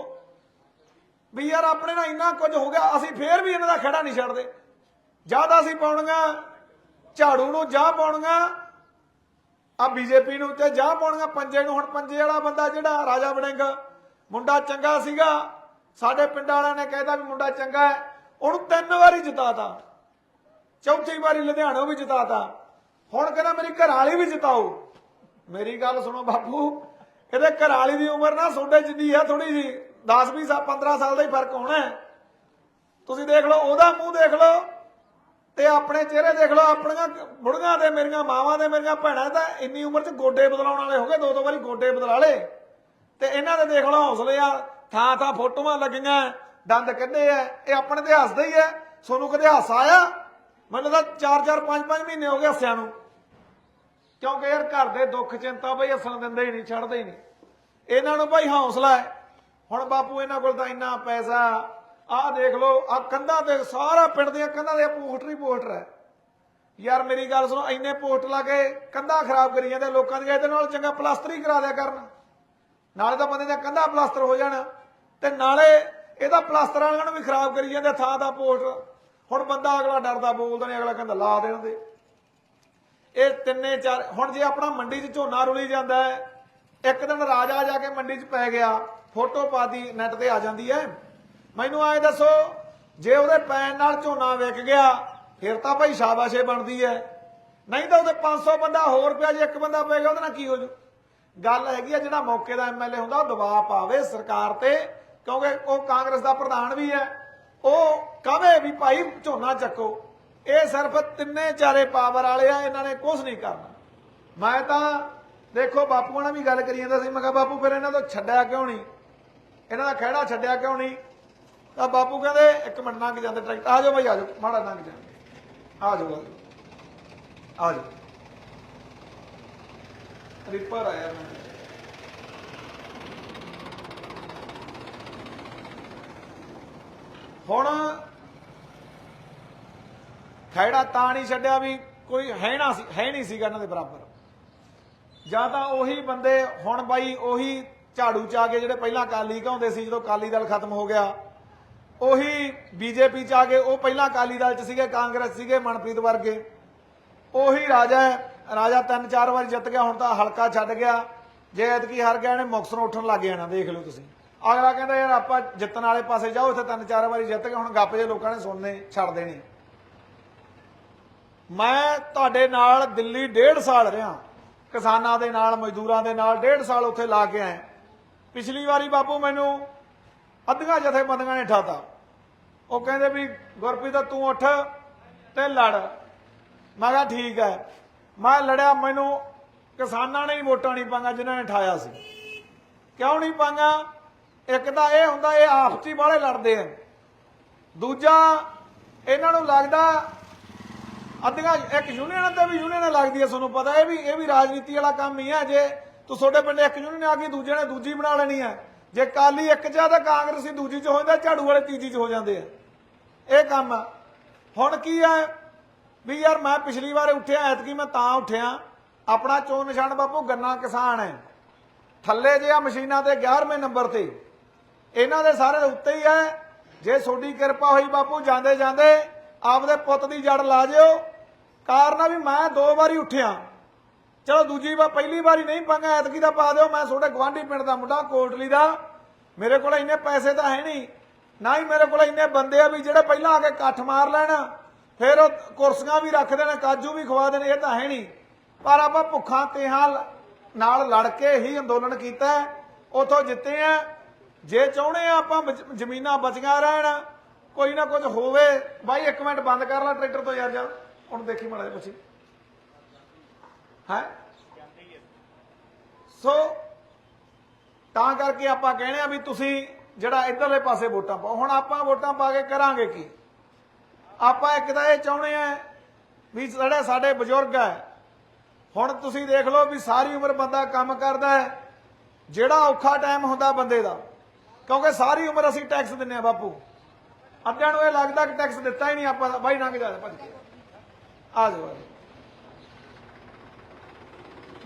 S1: ਵੀ ਯਾਰ ਆਪਣੇ ਨਾਲ ਇੰਨਾ ਕੁਝ ਹੋ ਗਿਆ, ਅਸੀਂ ਫੇਰ ਵੀ ਇਹਨਾਂ ਦਾ ਖੜਾ ਨਹੀਂ ਛੱਡਦੇ। ਜ਼ਿਆਦਾ ਅਸੀਂ ਪਾਉਣੀਆਂ, ਝਾੜੂ ਨੂੰ ਜਾ ਪਾਉਣੀਆਂ, ਆ ਬੀਜੇਪੀ ਨੂੰ ਤੇ ਜਾ ਪਾਉਣੀਆਂ, ਪੰਜੇ ਨੂੰ, ਹੁਣ ਪੰਜੇ ਵਾਲਾ ਬੰਦਾ ਜਿਹੜਾ ਰਾਜਾ ਵੜਿੰਗ ਮੁੰਡਾ ਚੰਗਾ ਸੀਗਾ, ਸਾਡੇ ਪਿੰਡ ਵਾਲਿਆਂ ਨੇ ਕਹਿਤਾ ਵੀ ਮੁੰਡਾ ਚੰਗਾ ਹੈ, ਉਹਨੂੰ ਤਿੰਨ ਵਾਰੀ ਜਿਤਾਤਾ। ਚੌਥੀ ਵਾਰੀ ਲੁਧਿਆਣੋਂ ਵੀ ਜਿਤਾਤਾ। ਹੁਣ ਕਹਿੰਦਾ ਮੇਰੀ ਘਰ ਵਾਲੀ ਵੀ ਜਿਤਾਓ ਮੇਰੀ ਗੱਲ ਸੁਣੋ ਬਾਪੂ, ਇਹਦੇ ਘਰ ਵਾਲੀ ਦੀ ਉਮਰ ਨਾ ਤੁਹਾਡੇ ਜਿੰਨੀ ਆ ਥੋੜੀ ਜੀ 10 20 ਸਾਲ 15 ਸਾਲ ਦਾ ਹੀ ਫ਼ਰਕ ਹੋਣਾ ਤੁਸੀਂ ਦੇਖ ਲਓ, ਉਹਦਾ ਮੂੰਹ ਦੇਖ ਲਓ ਤੇ ਆਪਣੇ ਚਿਹਰੇ ਦੇਖ ਲਓ, ਆਪਣੀਆਂ ਬੁੜੀਆਂ ਤੇ ਮੇਰੀਆਂ, ਮਾਵਾਂ ਤੇ ਮੇਰੀਆਂ ਭੈਣਾਂ ਤਾਂ ਇੰਨੀ ਉਮਰ 'ਚ ਗੋਡੇ ਬਦਲਾਉਣ ਵਾਲੇ ਹੋ ਗਏ ਦੋ ਦੋ ਵਾਰੀ ਗੋਡੇ ਬਦਲਾ ਲਏ। ਤੇ ਇਹਨਾਂ ਦੇ ਦੇਖ ਲਓ ਹੌਸਲੇ ਆ, ਥਾਂ ਥਾਂ ਫੋਟੋਆਂ ਲੱਗੀਆਂ, ਦੰਦ ਕੱਢੇ ਆ, ਇਹ ਆਪਣੇ ਤੇ ਹੱਸਦਾ ਹੀ ਐ ਸੋਨੂੰ ਕਦੇ ਹਾਸਾ ਆਇਆ? ਮੈਨੂੰ ਤਾਂ 4 4 5 5 ਮਹੀਨੇ ਹੋ ਗਏ ਹੱਸਿਆਂ ਨੂੰ। ਕਿਉਂਕਿ ਯਾਰ ਘਰ ਦੇ ਦੁੱਖ ਚਿੰਤਾ ਬਈ ਹੱਸਣ ਦਿੰਦੇ ਹੀ ਨਹੀਂ, ਛੱਡਦੇ ਹੀ ਨਹੀਂ। ਇਹਨਾਂ ਨੂੰ ਭਾਈ ਹੌਸਲਾ ਹੈ। ਹੁਣ ਬਾਪੂ ਇਹਨਾਂ ਕੋਲ ਤਾਂ ਇੰਨਾ ਪੈਸਾ, ਆਹ ਦੇਖ ਲਓ ਆ ਕੰਧਾਂ ਤੇ ਸਾਰਾ ਪਿੰਡ ਦੀਆਂ ਕੰਧਾਂ ਦੇ ਪੋਸਟਰ ਹੀ ਪੋਸਟਰ ਹੈ। ਯਾਰ ਮੇਰੀ ਗੱਲ ਸੁਣੋ, ਇੰਨੇ ਪੋਸਟ ਲਾ ਕੇ ਕੰਧਾਂ ਖਰਾਬ ਕਰੀ ਜਾਂਦੇ ਲੋਕਾਂ ਦੀਆਂ, ਇਹਦੇ ਨਾਲ ਚੰਗਾ ਪਲਾਸਟਰ ਹੀ ਕਰਾ ਦਿਆ ਕਰਨ। ਨਾਲੇ ਤਾਂ ਬੰਦੇ ਦਾ ਕੰਧਾ ਪਲਾਸਟਰ ਹੋ ਜਾਣ। ਤੇ ਨਾਲੇ ਇਹਦਾ ਪਲਾਸਟਰ ਵਾਲਿਆਂ ਨੂੰ ਵੀ ਖਰਾਬ ਕਰੀ ਜਾਂਦੇ ਥਾਂ ਦਾ ਪੋਸਟਰ। ਹੁਣ ਬੰਦਾ ਅਗਲਾ ਡਰਦਾ ਬੋਲਦਾ ਨਹੀਂ, ਅਗਲਾ ਕਹਿੰਦਾ ਲਾ ਦੇਣ ਦੇ। ਇਹ ਤਿੰਨੇ ਚਾਰ ਹੁਣ ਜੇ ਆਪਣਾ ਮੰਡੀ 'ਚ ਝੋਨਾ ਰੁਲੀ ਜਾਂਦਾ ਹੈ, ਇੱਕ ਦਿਨ ਰਾਜਾ ਜਾ ਕੇ ਮੰਡੀ 'ਚ ਪੈ ਗਿਆ, ਫੋਟੋ ਪਾਦੀ ਨੈਟ ਤੇ ਆ ਜਾਂਦੀ ਹੈ। ਮੈਨੂੰ ਆਏ ਦੱਸੋ, ਜੇ ਉਹਦੇ ਪੈਣ ਨਾਲ ਝੋਨਾ ਵਿਕ ਗਿਆ, ਫਿਰ ਤਾਂ ਭਾਈ ਸ਼ਾਬਾਸ਼ੇ ਬਣਦੀ ਹੈ। ਨਹੀਂ ਤਾਂ ਉਹਦੇ 500 ਬੰਦਾ, ਹੋਰ ਪਿਆ ਜੇ ਇੱਕ ਬੰਦਾ ਪੈ ਗਿਆ ਉਹਦੇ ਨਾਲ ਕੀ ਹੋ ਜੂ? ਗੱਲ ਹੈਗੀ ਆ, ਜਿਹੜਾ ਮੌਕੇ ਦਾ ਐਮਐਲਏ ਹੁੰਦਾ, ਉਹ ਦਬਾਅ ਪਾਵੇ ਸਰਕਾਰ ਤੇ, ਕਿਉਂਕਿ ਉਹ ਕਾਂਗਰਸ ਦਾ ਪ੍ਰਧਾਨ ਵੀ ਹੈ। ਉਹ ਕਹਵੇ ਵੀ ਭਾਈ ਝੋਨਾ ਚੱਕੋ। ਇਹ ਸਿਰਫ ਤਿੰਨੇ ਚਾਰੇ ਪਾਵਰ ਵਾਲੇ ਆ, ਇਹਨਾਂ ਨੇ ਕੁਝ ਨਹੀਂ ਕਰਨਾ। ਮੈਂ ਤਾਂ ਦੇਖੋ ਬਾਪੂ ਨਾਲ ਵੀ ਗੱਲ ਕਰੀ ਜਾਂਦਾ ਸੀ। ਮੈਂ ਕਿਹਾ, ਬਾਪੂ, ਫਿਰ ਇਹਨਾਂ ਤੋਂ ਛੱਡਿਆ ਕਿਉਂ ਨਹੀਂ? ਇਹਨਾਂ ਦਾ ਖਹਿੜਾ ਛੱਡਿਆ ਕਿਉਂ ਨਹੀਂ? ਤਾਂ ਬਾਪੂ ਕਹਿੰਦੇ, ਇੱਕ ਮਿੰਟ ਲੰਘ ਜਾਂਦੇ ਟਰੈਕਟਰ। ਆ ਜਾਓ ਭਾਈ, ਆ ਜਾਓ। ਮਾੜਾ ਲੰਘ ਜਾਂਦੇ ਆ ਜਾਓ ਆ ਜਾਓ। ਆ ਜਾਓ। ਰਿਪਰ ਆਇਆ ਮੈਂ। ਹੁਣ ਖੈੜਾ ਤਾਂ ਨਹੀਂ ਛੱਡਿਆ ਵੀ ਕੋਈ ਹੈ ਨਾ ਸੀ ਹੈ ਨਹੀਂ ਸੀਗਾ ਇਹਨਾਂ ਦੇ ਬਰਾਬਰ। ਜਾਂ ਤਾਂ ਉਹੀ ਬੰਦੇ ਹੁਣ ਬਾਈ ਉਹੀ ਝਾੜੂ ਚ ਆ ਕੇ ਜਿਹੜੇ ਪਹਿਲਾਂ ਕਾਲੀ ਕਹਾਉਂਦੇ ਸੀ ਜਦੋਂ ਕਾਲੀ ਦਲ ਖਤਮ ਹੋ ਗਿਆ, ਉਹੀ ਬੀਜੇਪੀ ਚ ਆ ਗਏ ਉਹ ਪਹਿਲਾਂ ਕਾਲੀ ਦਲ ਚ ਸੀਗੇ, ਕਾਂਗਰਸ ਸੀਗੇ, ਮਨਪ੍ਰੀਤ ਵਰਗੇ। ਉਹੀ ਰਾਜਾ ਰਾਜਾ ਤਿੰਨ ਚਾਰ ਵਾਰ ਜਿੱਤ ਗਿਆ, ਹੁਣ ਤਾਂ ਹਲਕਾ ਛੱਡ ਗਿਆ। ਜੇ ਐਤਕੀ ਹਾਰ ਗਿਆ, ਇਹਨੇ ਮੁਕਸਰ ਉੱਠਣ ਲੱਗ ਜਾਣਾ, ਦੇਖ ਲਓ ਤੁਸੀਂ। ਅਗਲਾ ਕਹਿੰਦਾ ਯਾਰ ਆਪਾਂ ਜਿੱਤਣ ਵਾਲੇ ਪਾਸੇ ਜਾਓ, ਇੱਥੇ ਤਿੰਨ ਚਾਰ ਵਾਰੀ ਜਿੱਤ ਕੇ ਹੁਣ ਗੱਪ ਜੇ ਲੋਕਾਂ ਨੇ ਸੁਣਨੇ, ਛੱਡ ਦੇਣੇ। ਮੈਂ ਤੁਹਾਡੇ ਨਾਲ ਦਿੱਲੀ ਡੇਢ ਸਾਲ ਰਿਹਾ। ਕਿਸਾਨਾਂ ਦੇ ਨਾਲ, ਮਜ਼ਦੂਰਾਂ ਦੇ ਨਾਲ ਡੇਢ ਸਾਲ ਉੱਥੇ ਲਾ ਕੇ ਆਏ ਪਿਛਲੀ ਵਾਰੀ ਬਾਪੂ ਮੈਨੂੰ ਅੱਧੀਆਂ ਜਥੇਬੰਦੀਆਂ ਨੇ ਠਾਤਾ। ਉਹ ਕਹਿੰਦੇ ਵੀ, ਗੁਰਪ੍ਰੀਤ, ਤੂੰ ਉੱਠ ਤੇ ਲੜ। ਮੈਂ ਕਿਹਾ, ਠੀਕ ਹੈ। ਮੈਂ ਲੜਿਆ, ਮੈਨੂੰ ਕਿਸਾਨਾਂ ਨੇ ਹੀ ਵੋਟਾਂ ਨਹੀਂ ਪਾਈਆਂ, ਜਿਨ੍ਹਾਂ ਨੇ ਠਾਇਆ ਸੀ। ਕਿਉਂ ਨਹੀਂ ਪਾਈਆਂ? ਇੱਕ ਤਾਂ ਇਹ ਹੁੰਦਾ ਇਹ ਆਪਸੀ 'ਚ ਲੜਦੇ ਆ। ਦੂਜਾ, ਇਹਨਾਂ ਨੂੰ ਲੱਗਦਾ ਅੱਧੀਆਂ, ਇੱਕ ਯੂਨੀਅਨ ਤੇ ਵੀ ਯੂਨੀਅਨ ਲੱਗਦੀ ਹੈ ਤੁਹਾਨੂੰ ਪਤਾ ਇਹ ਵੀ ਇਹ ਵੀ ਰਾਜਨੀਤੀ ਵਾਲਾ ਕੰਮ ਹੀ ਹੈ ਜੇ ਤੂੰ ਤੁਹਾਡੇ ਪਿੰਡ ਇੱਕ ਯੂਨੀਅਨ ਆ ਗਈ, ਦੂਜੇ ਨੇ ਦੂਜੀ ਬਣਾ ਲੈਣੀ ਹੈ ਜੇ ਕਾਲੀ ਇੱਕ ਚ ਆ ਤਾਂ ਕਾਂਗਰਸੀ ਦੂਜੀ ਚ ਹੋ ਜਾਂਦਾ ਝਾੜੂ ਵਾਲੇ ਤੀਜੀ ਚ ਹੋ ਜਾਂਦੇ ਆ। ਇਹ ਕੰਮ ਆ। ਹੁਣ ਕੀ ਹੈ ਵੀ ਯਾਰ ਮੈਂ ਪਿਛਲੀ ਵਾਰ ਉੱਠਿਆ, ਐਤਕੀ ਮੈਂ ਤਾਂ ਉੱਠਿਆ। ਆਪਣਾ ਚੋਣ ਨਿਸ਼ਾਨ ਬਾਪੂ ਗੰਨਾ ਕਿਸਾਨ ਹੈ। ਥੱਲੇ ਜੇ ਆ ਮਸ਼ੀਨਾਂ ਤੇ 11ਵੇਂ ਨੰਬਰ ਤੇ। ਇਹਨਾਂ ਦੇ ਸਾਰੇ ਦੇ ਉੱਤੇ ਹੀ ਹੈ। ਜੇ ਤੁਹਾਡੀ ਕਿਰਪਾ ਹੋਈ ਬਾਪੂ, ਜਾਂਦੇ ਜਾਂਦੇ ਆਪਦੇ ਪੁੱਤ ਦੀ ਜੜ ਲਾ ਜਿਓ। ਕਾਰਨ ਆ ਵੀ ਮੈਂ ਦੋ ਵਾਰੀ ਉੱਠਿਆ। ਚਲੋ ਦੂਜੀ ਵਾਰ, ਪਹਿਲੀ ਵਾਰੀ ਨਹੀਂ, ਪੰਗਾ ਐਤਕੀ ਦਾ ਪਾ ਦਿਓ। ਮੈਂ ਤੁਹਾਡੇ ਗਵਾਂਢੀ ਪਿੰਡ ਦਾ ਮੁੰਡਾ, ਕੋਟਲੀ ਦਾ। ਮੇਰੇ ਕੋਲ ਇੰਨੇ ਪੈਸੇ ਤਾਂ ਹੈ ਨਹੀਂ। ਨਾ ਹੀ ਮੇਰੇ ਕੋਲ ਇੰਨੇ ਬੰਦੇ ਆ ਵੀ ਜਿਹੜੇ ਪਹਿਲਾਂ ਆ ਕੇ ਇਕੱਠ ਮਾਰ ਲੈਣ। ਫਿਰ ਉਹ ਕੁਰਸੀਆਂ ਵੀ ਰੱਖ ਦੇਣ, ਕਾਜੂ ਵੀ ਖਵਾ ਦੇਣ, ਇਹ ਤਾਂ ਹੈ ਨਹੀਂ। ਪਰ ਆਪਾਂ ਭੁੱਖਾਂ ਤੇਹਾਂ ਨਾਲ ਲੜ ਕੇ ਹੀ ਅੰਦੋਲਨ ਕੀਤਾ। ਉਥੋਂ ਜਿੱਤੇ ਆ। ਜੇ ਚਾਹੁੰਦੇ ਆ ਆਪਾਂ ਜ਼ਮੀਨਾਂ ਬਚੀਆਂ ਰਹਿਣ, ਕੋਈ ਨਾ ਕੁਝ ਹੋਵੇ, ਬਾਈ ਇੱਕ ਮਿੰਟ ਬੰਦ ਕਰ ਲੈ ਟਰੈਕਟਰ ਤੋਂ ਯਾਰ ਜਾ, ਹੁਣ ਦੇਖੀ ਮਾੜਾ ਜਿਹਾ ਪੁੱਛੀ। ਹੈ? ਸੋ, ਤਾਂ ਕਰਕੇ ਆਪਾਂ ਕਹਿੰਦੇ ਆ ਵੀ ਤੁਸੀਂ ਜਿਹੜਾ ਇਧਰਲੇ ਪਾਸੇ ਵੋਟਾਂ ਪਾਓ। ਹੁਣ ਆਪਾਂ ਵੋਟਾਂ ਪਾ ਕੇ ਕਰਾਂਗੇ ਕੀ? ਆਪਾਂ ਇੱਕ ਤਾਂ ਇਹ ਚਾਹੁੰਦੇ ਆ ਵੀ ਜਿਹੜੇ ਸਾਡੇ ਬਜ਼ੁਰਗ ਹੈ ਹੁਣ ਤੁਸੀਂ ਦੇਖ ਲਓ ਵੀ ਸਾਰੀ ਉਮਰ ਬੰਦਾ ਕੰਮ ਕਰਦਾ ਹੈ, ਜਿਹੜਾ ਔਖਾ ਟਾਈਮ ਹੁੰਦਾ ਬੰਦੇ ਦਾ। ਕਿਉਂਕਿ ਸਾਰੀ ਉਮਰ ਅਸੀਂ ਟੈਕਸ ਦਿੰਨੇ ਆ ਬਾਪੂ। ਅੱਧਿਆਂ ਨੂੰ ਇਹ ਲੱਗਦਾ ਕਿ ਟੈਕਸ ਦਿੱਤਾ ਹੀ ਨਹੀਂ ਆਪਾਂ ਬਾਈ ਲੰਘ ਜਾ, ਭੱਜ ਕੇ। ਆ ਜਾਓ ਆ ਜਾਓ।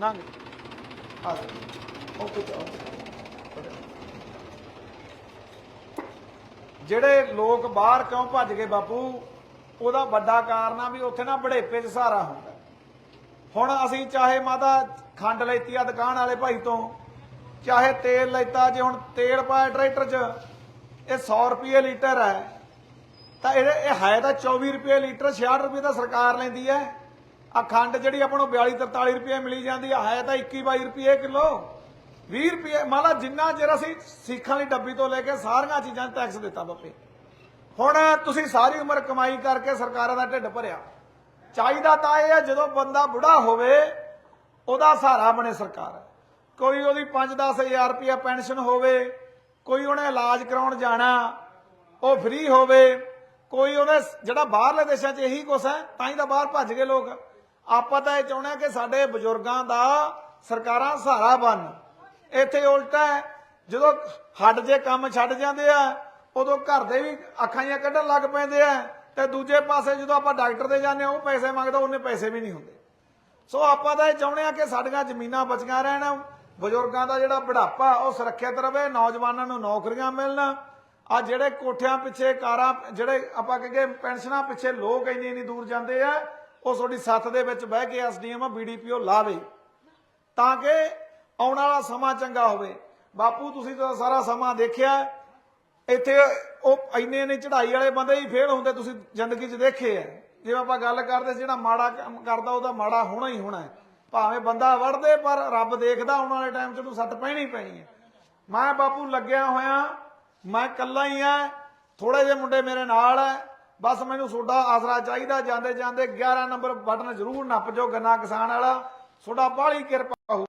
S1: ਲੰਘ। ਆ ਜਾਓ। ਓਕੇ ਚਲੋ ਜਿਹੜੇ ਲੋਕ ਬਾਹਰ ਕਿਉਂ ਭੱਜ ਗਏ ਬਾਪੂ, ਉਹਦਾ ਵੱਡਾ ਕਾਰਨ ਆ ਵੀ ਉੱਥੇ ਨਾ ਬੜੇਪੇ 'ਚ ਸਹਾਰਾ ਹੁੰਦਾ। ਹੁਣ ਅਸੀਂ ਚਾਹੇ ਮਾਤਾ ਖੰਡ ਲੈਤੀ ਆ ਦੁਕਾਨ ਵਾਲੇ ਭਾਈ ਤੋਂ ਚਾਹੇ ਤੇਲ ਲੈਤਾ, ਜੇ ਹੁਣ ਤੇਲ ਪਾਇਆ ਟਰੈਕਟਰ 'ਚ, ਇਹ 100 ਰੁਪਏ ਲੀਟਰ ਹੈ, ਤਾਂ ਇਹ ਇਹ ਹੈ ਤਾਂ 24 ਰੁਪਏ ਲੀਟਰ 66 ਰੁਪਏ ਤਾਂ ਸਰਕਾਰ ਲੈਂਦੀ ਹੈ। ਆ ਖੰਡ ਜਿਹੜੀ ਆਪਾਂ ਨੂੰ 42 43 ਰੁਪਏ ਮਿਲੀ ਜਾਂਦੀ ਆ, ਹੈ ਤਾਂ 21 22 ਰੁਪਏ ਕਿਲੋ। 20 ਰੁਪਏ ਮੰਨ ਜਿੰਨਾ ਚਿਰ ਅਸੀਂ ਸਿੱਖਾਂ ਵਾਲੀ ਡੱਬੀ ਤੋਂ ਲੈ ਕੇ ਸਾਰੀਆਂ ਚੀਜ਼ਾਂ ਟੈਕਸ ਦਿੱਤਾ ਬੱਪੇ। ਹੁਣ ਤੁਸੀਂ ਸਾਰੀ ਉਮਰ ਕਮਾਈ ਕਰਕੇ ਸਰਕਾਰਾਂ ਦਾ ਢਿੱਡ ਭਰਿਆ। ਚਾਹੀਦਾ ਤਾਂ ਇਹ ਹੈ ਜਦੋਂ ਬੰਦਾ ਬੁੜਾ ਹੋਵੇ, ਉਹਦਾ ਸਹਾਰਾ ਬਣੇ ਸਰਕਾਰ। ਕੋਈ ਉਹਦੀ 5-10 ਹਜ਼ਾਰ ਰੁਪਇਆ ਪੈਨਸ਼ਨ ਹੋਵੇ, ਕੋਈ ਉਹਨੇ ਇਲਾਜ ਕਰਾਉਣ ਜਾਣਾ, ਉਹ ਫ੍ਰੀ ਹੋਵੇ, ਕੋਈ ਉਹਨੇ ਜਿਹੜਾ ਬਾਹਰਲੇ ਦੇਸ਼ਾਂ 'ਚ ਇਹੀ ਕੁਛ ਹੈ, ਤਾਂ ਹੀ ਤਾਂ ਬਾਹਰ ਭੱਜ ਗਏ ਲੋਕ। ਆਪਾਂ ਤਾਂ ਇਹ ਚਾਹੁੰਦੇ ਹਾਂ ਕਿ ਸਾਡੇ ਬਜ਼ੁਰਗਾਂ ਦਾ ਸਰਕਾਰਾਂ ਸਹਾਰਾ ਬਣ। ਇੱਥੇ ਉਲਟਾ ਹੈ, ਜਦੋਂ ਹੱਡ ਜੇ ਕੰਮ ਛੱਡ ਜਾਂਦੇ ਆ, ਉਦੋਂ ਘਰ ਦੇ ਵੀ ਅੱਖਾਂ ਜਿਹੀਆਂ ਕੱਢਣ ਲੱਗ ਪੈਂਦੇ ਆ, ਤੇ ਦੂਜੇ ਪਾਸੇ ਜਦੋਂ ਆਪਾਂ ਡਾਕਟਰ ਦੇ ਜਾਂਦੇ ਆ ਉਹ ਪੈਸੇ ਮੰਗਦਾ, ਉਹਨੇ ਪੈਸੇ ਵੀ ਨਹੀਂ ਹੁੰਦੇ। ਸੋ ਆਪਾਂ ਤਾਂ ਇਹ ਚਾਹੁੰਦੇ ਆ ਕਿ ਸਾਡੀਆਂ ਜ਼ਮੀਨਾਂ ਬਚੀਆਂ ਰਹਿਣ ਬਜ਼ੁਰਗਾਂ ਦਾ ਜਿਹੜਾ ਬੁਢਾਪਾ, ਉਹ ਸੁਰੱਖਿਅਤ ਰਵੇ, ਨੌਜਵਾਨਾਂ ਨੂੰ ਨੌਕਰੀਆਂ ਮਿਲਣ। ਆ ਜਿਹੜੇ ਕੋਠਿਆਂ ਪਿੱਛੇ, ਕਾਰਾਂ, ਜਿਹੜੇ ਆਪਾਂ ਕਹੇ ਪੈਨਸ਼ਨਾਂ ਪਿੱਛੇ ਲੋਕ ਇੰਨੀ ਇੰਨੀ ਦੂਰ ਜਾਂਦੇ ਆ, ਉਹ ਤੁਹਾਡੀ ਸੱਥ ਦੇ ਵਿੱਚ ਬਹਿ ਕੇ ਐਸਡੀਐਮ ਬੀਡੀਪੀਓ ਲਾਵੇ ਤਾਂ ਕਿ ਆਉਣ ਵਾਲਾ ਸਮਾਂ ਚੰਗਾ ਹੋਵੇ। ਬਾਪੂ, ਤੁਸੀਂ ਤਾਂ ਸਾਰਾ ਸਮਾਂ ਦੇਖਿਆ, ਇੱਥੇ ਉਹ ਇੰਨੇ ਇੰਨੇ ਚੜ੍ਹਾਈ ਵਾਲੇ ਬੰਦੇ ਹੀ ਫੇਲ ਹੁੰਦੇ, ਤੁਸੀਂ ਜ਼ਿੰਦਗੀ 'ਚ ਦੇਖੇ ਆ। ਜਿਵੇਂ ਆਪਾਂ ਗੱਲ ਕਰਦੇ ਜਿਹੜਾ ਮਾੜਾ ਕੰਮ ਕਰਦਾ, ਉਹਦਾ ਮਾੜਾ ਹੋਣਾ ਹੀ ਹੋਣਾ ਹੈ। ਭਾਵੇਂ ਬੰਦਾ ਵੜਦੇ, ਪਰ ਰੱਬ ਦੇਖਦਾ, ਆਉਣ ਵਾਲੇ ਟਾਈਮ 'ਚ ਉਹਨੂੰ ਸੱਟ ਪੈਣੀ ਪੈਣੀ ਹੈ। ਮੈਂ ਬਾਪੂ ਲੱਗਿਆ ਹੋਇਆ, ਮੈਂ ਇਕੱਲਾ ਹੀ ਆ ਥੋੜੇ ਜਿਹੇ ਮੁੰਡੇ ਮੇਰੇ ਨਾਲ ਹੈ। ਬਸ ਮੈਨੂੰ ਤੁਹਾਡਾ ਆਸਰਾ ਚਾਹੀਦਾ, ਜਾਂਦੇ ਜਾਂਦੇ 11 ਨੰਬਰ ਬਟਨ ਜ਼ਰੂਰ ਨੱਪ ਜਾਓ, ਗੰਨਾ ਕਿਸਾਨ ਵਾਲਾ। ਤੁਹਾਡਾ ਬਾਹਲੀ ਕਿਰਪਾ ਹੋ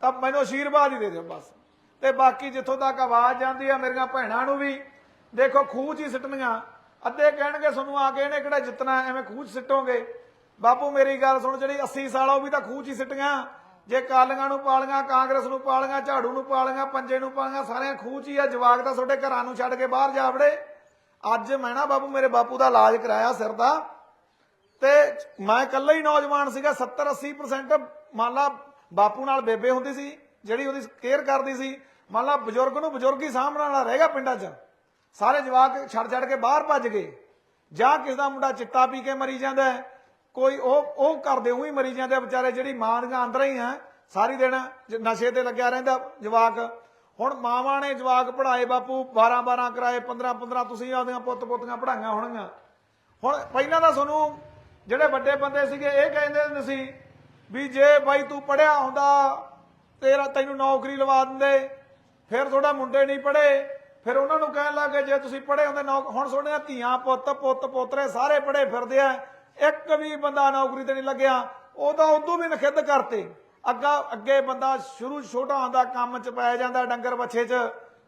S1: ਤਾਂ ਮੈਨੂੰ ਆਸ਼ੀਰਵਾਦ ਹੀ ਦੇ ਦਿਓ ਬਸ। ਤੇ ਬਾਕੀ ਜਿੱਥੋਂ ਤੱਕ ਆਵਾਜ਼ ਜਾਂਦੀ ਆ, ਮੇਰੀਆਂ ਭੈਣਾਂ ਨੂੰ ਵੀ, ਦੇਖੋ ਖੂਹ 'ਚ ਹੀ ਸਿੱਟਣੀਆਂ। ਅੱਧੇ ਕਹਿਣਗੇ, ਤੁਹਾਨੂੰ ਆ ਕੇ ਇਹਨੇ ਕਿਹੜਾ ਜਿੱਤਣਾ? ਐਵੇਂ ਖੂਹ 'ਚ ਸਿੱਟੋਗੇ? ਬਾਪੂ, ਮੇਰੀ ਗੱਲ ਸੁਣ, ਜਿਹੜੀ 80 ਸਾਲ ਆ, ਉਹ ਵੀ ਤਾਂ ਖੂਹ 'ਚ ਹੀ ਸਿੱਟੀਆਂ। ਜੇ ਕਾਲੀਆਂ ਨੂੰ ਪਾਲੀਆਂ, ਕਾਂਗਰਸ ਨੂੰ ਪਾਲੀਆਂ, ਝਾੜੂ ਨੂੰ ਪਾਲੀਆਂ, ਪੰਜੇ ਨੂੰ ਪਾਲੀਆਂ, ਸਾਰਿਆਂ ਖੂਹ 'ਚ ਹੀ ਆ, ਜਵਾਕ ਤਾਂ ਤੁਹਾਡੇ ਘਰਾਂ ਨੂੰ ਛੱਡ ਕੇ ਬਾਹਰ ਜਾ ਵੜੇ। ਅੱਜ ਮੈਂ ਨਾ ਬਾਪੂ, ਮੇਰੇ ਬਾਪੂ ਦਾ ਇਲਾਜ ਕਰਾਇਆ ਸਿਰ ਦਾ। ਤੇ ਮੈਂ ਇਕੱਲਾ ਹੀ ਨੌਜਵਾਨ ਸੀਗਾ 70 80% ਮੰਨ ਲਾ ਬਾਪੂ ਨਾਲ ਬੇਬੇ ਹੁੰਦੀ ਸੀ, ਜਿਹੜੀ ਉਹਦੀ ਕੇਅਰ ਕਰਦੀ ਸੀ, ਮੰਨ ਲਾ ਬਜ਼ੁਰਗ ਨੂੰ ਬਜ਼ੁਰਗ ਹੀ ਸਾਂਭਣ ਵਾਲਾ ਰਹੇਗਾ ਪਿੰਡਾਂ 'ਚ। ਸਾਰੇ ਜਵਾਕ ਛੱਡ ਛੱਡ ਕੇ ਬਾਹਰ ਭੱਜ ਗਏ। ਜਾਂ ਕਿਸ ਦਾ ਮੁੰਡਾ ਚਿੱਟਾ ਪੀ ਕੇ ਮਰੀ ਜਾਂਦਾ ਹੈ ਕੋਈ ਉਹ ਉਹ ਕਰਦੇ, ਉਹੀ ਮਰੀ ਜਾਂਦੇ ਵਿਚਾਰੇ ਜਿਹੜੀ ਮਾਂ ਦੀਆਂ ਅੰਦਰ ਹੀ ਆ, ਸਾਰੀ ਦਿਨ ਨਸ਼ੇ ਤੇ ਲੱਗਿਆ ਰਹਿੰਦਾ ਜਵਾਕ। ਹੁਣ ਮਾਵਾਂ ਨੇ ਜਵਾਕ ਪੜਾਏ ਬਾਪੂ 12 12 ਕਰਾਏ 15 15 ਤੁਸੀਂ ਆਪਦੀਆਂ ਪੁੱਤ ਪੁੱਤੀਆਂ ਪੜਾਈਆਂ ਹੋਣਗੀਆਂ। ਹੁਣ ਪਹਿਲਾਂ ਤਾਂ ਤੁਹਾਨੂੰ ਜਿਹੜੇ ਵੱਡੇ ਬੰਦੇ ਸੀਗੇ, ਇਹ ਕਹਿੰਦੇ ਹੁੰਦੇ ਸੀ ਵੀ ਜੇ ਬਾਈ ਤੂੰ ਪੜਿਆ ਹੁੰਦਾ, ਤੇਰਾ ਤੈਨੂੰ ਨੌਕਰੀ ਲਵਾ ਦਿੰਦੇ, ਫਿਰ ਤੁਹਾਡਾ ਮੁੰਡੇ ਨਹੀਂ ਪੜੇ ਫਿਰ ਉਹਨਾਂ ਨੂੰ ਕਹਿਣ ਲੱਗੇ ਜੇ ਤੁਸੀਂ ਪੜੇ ਹੁੰਦੇ ਹੁਣ ਤੁਹਾਡੀਆਂ ਧੀਆਂ ਪੁੱਤ ਪੁੱਤ ਪੋਤਰੇ ਸਾਰੇ ਪੜੇ ਫਿਰਦੇ ਆ ਇੱਕ ਵੀ ਬੰਦਾ ਨੌਕਰੀ ਤੇ ਨਹੀਂ ਲੱਗਿਆ, ਉਹ ਤਾਂ ਉਦੋਂ ਵੀ ਨਖਿੱਧ ਕਰਤੇ। ਅੱਗਾ ਅੱਗੇ ਬੰਦਾ ਸ਼ੁਰੂ ਛੋਟਾ ਹੁੰਦਾ, ਕੰਮ 'ਚ ਪੈ ਜਾਂਦਾ, ਡੰਗਰ ਬੱਛੇ 'ਚ,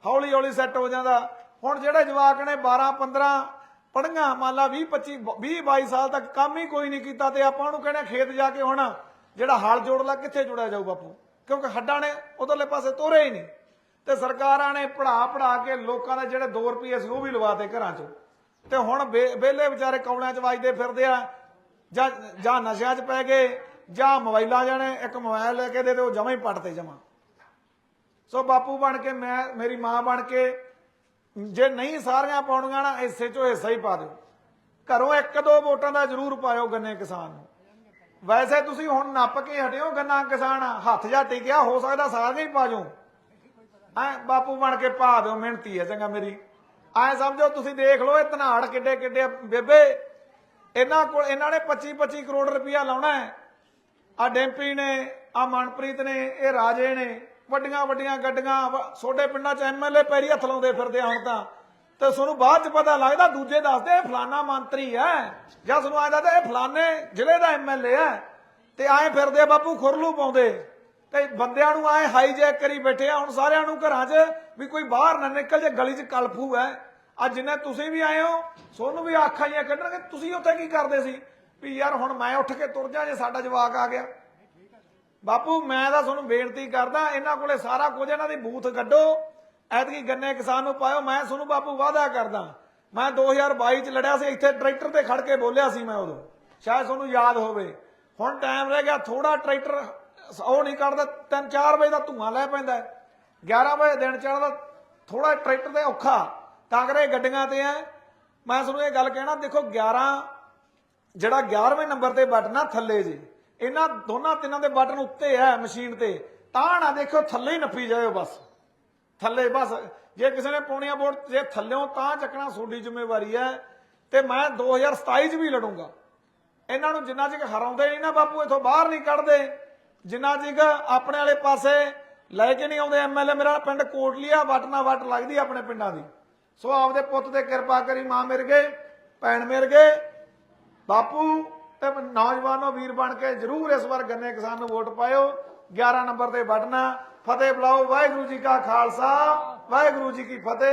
S1: ਹੌਲੀ ਹੌਲੀ ਸੈੱਟ ਹੋ ਜਾਂਦਾ। ਹੁਣ ਜਿਹੜੇ ਜਵਾਕ ਨੇ 12 15 ਪੜੀਆਂ ਮੰਨ ਲਾ 20 25 20 22 ਸਾਲ ਤੱਕ ਕੰਮ ਹੀ ਕੋਈ ਨਹੀਂ ਕੀਤਾ ਤੇ ਆਪਾਂ ਉਹਨੂੰ ਕਹਿੰਦੇ ਖੇਤ ਜਾ ਕੇ ਹੁਣ ਜਿਹੜਾ ਹਲ ਜੋੜ ਲਾ, ਕਿੱਥੇ ਜੁੜਿਆ ਜਾਊ ਬਾਪੂ? ਕਿਉਂਕਿ ਹੱਡਾਂ ਨੇ ਉਧਰਲੇ ਪਾਸੇ ਤੋਰੇ ਹੀ ਨਹੀਂ। ਤੇ ਸਰਕਾਰਾਂ ਨੇ ਪੜਾ ਪੜਾ ਕੇ ਲੋਕਾਂ ਦੇ ਜਿਹੜੇ 2 ਰੁਪਏ ਸੀ ਉਹ ਵੀ ਲਵਾਤੇ ਘਰਾਂ 'ਚ। ਤੇ ਹੁਣ ਵਿਹਲੇ ਵਿਚਾਰੇ ਕੌਲਿਆਂ 'ਚ ਵੱਜਦੇ ਫਿਰਦੇ ਆ। ਜਾਂ ਜਾਂ ਨਸ਼ਿਆਂ 'ਚ ਪੈ ਗਏ, ਜਾਂ ਮੋਬਾਈਲਾਂ ਜਾਣੇ, ਇੱਕ ਮੋਬਾਈਲ ਲੈ ਕੇ ਦੇ ਦਿਓ ਜਮਾ ਹੀ ਪੱਟ ਜਮਾ। ਸੋ ਬਾਪੂ ਬਣ ਕੇ, ਮੈਂ, ਮੇਰੀ ਮਾਂ ਬਣ ਕੇ, ਜੇ ਨਹੀਂ ਸਾਰੀਆਂ ਪਾਉਣੀਆਂ ਨਾ, ਇਸੇ ਚੋਂ ਹਿੱਸਾ ਹੀ ਪਾ ਦਿਓ। ਘਰੋਂ ਇੱਕ ਦੋ ਵੋਟਾਂ ਦਾ ਜ਼ਰੂਰ ਪਾਇਓ ਗੰਨੇ ਕਿਸਾਨ ਨੂੰ। ਵੈਸੇ ਤੁਸੀਂ ਹੁਣ ਨੱਪ ਕੇ ਹਟਿਓ ਗੰਨਾ ਕਿਸਾਨ, ਹੱਥ ਜਾ ਟਿਕਿਆ, ਹੋ ਸਕਦਾ ਸਾਰੀਆਂ ਹੀ ਪਾ ਜਾਓ ਐ ਬਾਪੂ ਬਣ ਕੇ ਪਾ ਦਿਓ, ਮਿਹਨਤੀ ਹੈ, ਚੰਗਾ, ਮੇਰੀ। ਐ ਸਮਝੋ, ਤੁਸੀਂ ਦੇਖ ਲਓ ਇਹ ਧਨਾੜ ਕਿੱਡੇ ਕਿੱਡੇ ਬੇਬੇ, ਇਹਨਾਂ ਕੋਲ ਇਹਨਾਂ ਨੇ 25 25 ਕਰੋੜ ਰੁਪਇਆ ਲਾਉਣਾ ਹੈ। ਆ ਡੈਂਪੀ ਨੇ ਆ ਮਨਪ੍ਰੀਤ ਨੇ, ਇਹ ਰਾਜੇ ਨੇ, ਵੱਡੀਆਂ ਵੱਡੀਆਂ ਗੱਡੀਆਂ, ਵ- ਛੋਟੇ ਪਿੰਡਾਂ 'ਚ ਐਮਐਲਏ ਪੈਰੀ ਹੱਥ ਲਾਉਂਦੇ ਫਿਰਦੇ ਆ ਹੁਣ ਤਾਂ। ਤੇ ਤੁਹਾਨੂੰ ਬਾਅਦ 'ਚ ਪਤਾ ਲੱਗਦਾ, ਦੂਜੇ ਦੱਸਦੇ ਇਹ ਫਲਾਨਾ ਮੰਤਰੀ ਹੈ। ਜਾਂ ਤੁਹਾਨੂੰ ਆ ਜਾਂਦਾ ਇਹ ਫਲਾਨੇ ਜ਼ਿਲ੍ਹੇ ਦਾ ਐਮਐਲਏ ਹੈ। ਤੇ ਆਏ ਫਿਰਦੇ ਆ ਬਾਪੂ ਖੁਰਲੂ ਪਾਉਂਦੇ। ਤੇ ਬੰਦਿਆਂ ਨੂੰ ਆਏ ਹਾਈਜੈਕ ਕਰੀ ਬੈਠੇ ਆ, ਹੁਣ ਸਾਰਿਆਂ ਨੂੰ ਘਰਾਂ 'ਚ ਵੀ ਕੋਈ ਬਾਹਰ ਨਾ ਨਿਕਲ ਜੇ, ਗਲੀ 'ਚ ਕਲਫੂ ਹੈ। ਅੱਜ ਜਿੰਨੇ ਤੁਸੀਂ ਵੀ ਆਏ ਹੋ, ਸੋਨੂੰ ਵੀ ਆਖਾਂ ਜੀਆਂ ਕੱਢਣਗੇ, ਤੁਸੀਂ ਉੱਥੇ ਕੀ ਕਰਦੇ ਸੀ? ਵੀ ਯਾਰ ਹੁਣ ਮੈਂ ਉੱਠ ਕੇ ਤੁਰ ਜਾ ਜੇ ਸਾਡਾ ਜਵਾਕ ਆ ਗਿਆ। ਬਾਪੂ, ਮੈਂ ਤਾਂ ਤੁਹਾਨੂੰ ਬੇਨਤੀ ਕਰਦਾ, ਇਹਨਾਂ ਕੋਲੇ ਸਾਰਾ ਕੁਝ, ਇਹਨਾਂ ਦੀ ਬੂਥ ਕੱਢੋ। ਐਤਕੀ ਗੰਨੇ ਕਿਸਾਨ ਨੂੰ ਪਾਇਓ, ਮੈਂ ਤੁਹਾਨੂੰ ਬਾਪੂ ਵਾਅਦਾ ਕਰਦਾ। ਮੈਂ 2022 ਚ ਲੜਿਆ ਸੀ, ਇੱਥੇ ਟਰੈਕਟਰ ਤੇ ਖੜ ਕੇ ਬੋਲਿਆ ਸੀ ਮੈਂ ਉਦੋਂ। ਸ਼ਾਇਦ ਤੁਹਾਨੂੰ ਯਾਦ ਹੋਵੇ। ਹੁਣ ਟਾਈਮ ਰਹਿ ਗਿਆ ਥੋੜਾ ਟਰੈਕਟਰ ਉਹ ਨਹੀਂ ਕੱਢਦਾ 3-4 ਵਜੇ ਦਾ ਧੂਆਂ ਲੈ ਪੈਂਦਾ ਹੈ। 11 ਵਜੇ ਦਿਨ ਚੜਦਾ ਥੋੜਾ ਟਰੈਕਟਰ ਤੇ ਔਖਾ। ਤਾਂ ਕਰੇ ਗੱਡੀਆਂ ਤੇ ਐ, ਮੈਂ ਤੁਹਾਨੂੰ ਇਹ ਗੱਲ ਕਹਿਣਾ, ਦੇਖੋ 11 ਜਿਹੜਾ 11ਵੇਂ ਨੰਬਰ ਤੇ ਬਟਨ ਆ ਥੱਲੇ ਜੀ, ਇਹਨਾਂ ਦੋਨਾਂ ਤਿੰਨਾਂ ਦੇ ਬਟਨ ਉੱਤੇ ਹੈ ਮਸ਼ੀਨ ਤੇ, ਤਾਂ ਨਾ ਦੇਖੋ ਥੱਲੇ ਹੀ ਨੱਪੀ ਜਾਇਓ ਬਸ। ਥੱਲੇ ਬਸ, ਜੇ ਕਿਸੇ ਨੇ ਪੌਣੀਆਂ ਬੋਰਡ, ਜੇ ਥੱਲਿਓਂ ਤਾਂ ਚੱਕਣਾ ਤੁਹਾਡੀ ਜ਼ਿੰਮੇਵਾਰੀ ਹੈ ਤੇ ਮੈਂ 2027 ਚ ਵੀ ਲੜੂੰਗਾ। ਇਹਨਾਂ ਨੂੰ ਜਿੰਨਾ ਚਿਰ ਹਰਾਉਂਦੇ ਨਹੀਂ ਨਾ ਬਾਪੂ, ਇਥੋਂ ਬਾਹਰ ਨਹੀਂ ਕੱਢਦੇ। ਜਿੰਨਾ ਚਿਰ ਆਪਣੇ ਵਾਲੇ ਪਾਸੇ ਲੈ ਕੇ ਨਹੀਂ ਆਉਂਦੇ ਐਮਐਲਏ ਮੇਰਾ ਪਿੰਡ ਕੋਟਲੀਆ, ਵਟ ਨਾ ਵਟ ਲੱਗਦੀ ਆਪਣੇ ਪਿੰਡਾਂ ਦੀ। ਸੋ ਆਪਦੇ ਪੁੱਤ ਤੇ ਕਿਰਪਾ ਕਰੀ ਮਾਂ ਮਿਲ ਗਏ, ਭੈਣ ਮਿਲ ਗਏ, ਬਾਪੂ ਤੇ ਨੌਜਵਾਨੋ ਵੀਰ ਬਣ ਕੇ ਜਰੂਰ ਇਸ ਵਾਰ ਗੰਨੇ ਕਿਸਾਨ ਨੂੰ ਵੋਟ ਪਾਇਓ। 11 ਨੰਬਰ ਤੇ ਬਟਨਾ ਫਤਿਹ ਬੁਲਾਓ, ਵਾਹਿਗੁਰੂ ਜੀ ਕਾ ਖਾਲਸਾ, ਵਾਹਿਗੁਰੂ ਜੀ ਕੀ ਫਤਿਹ।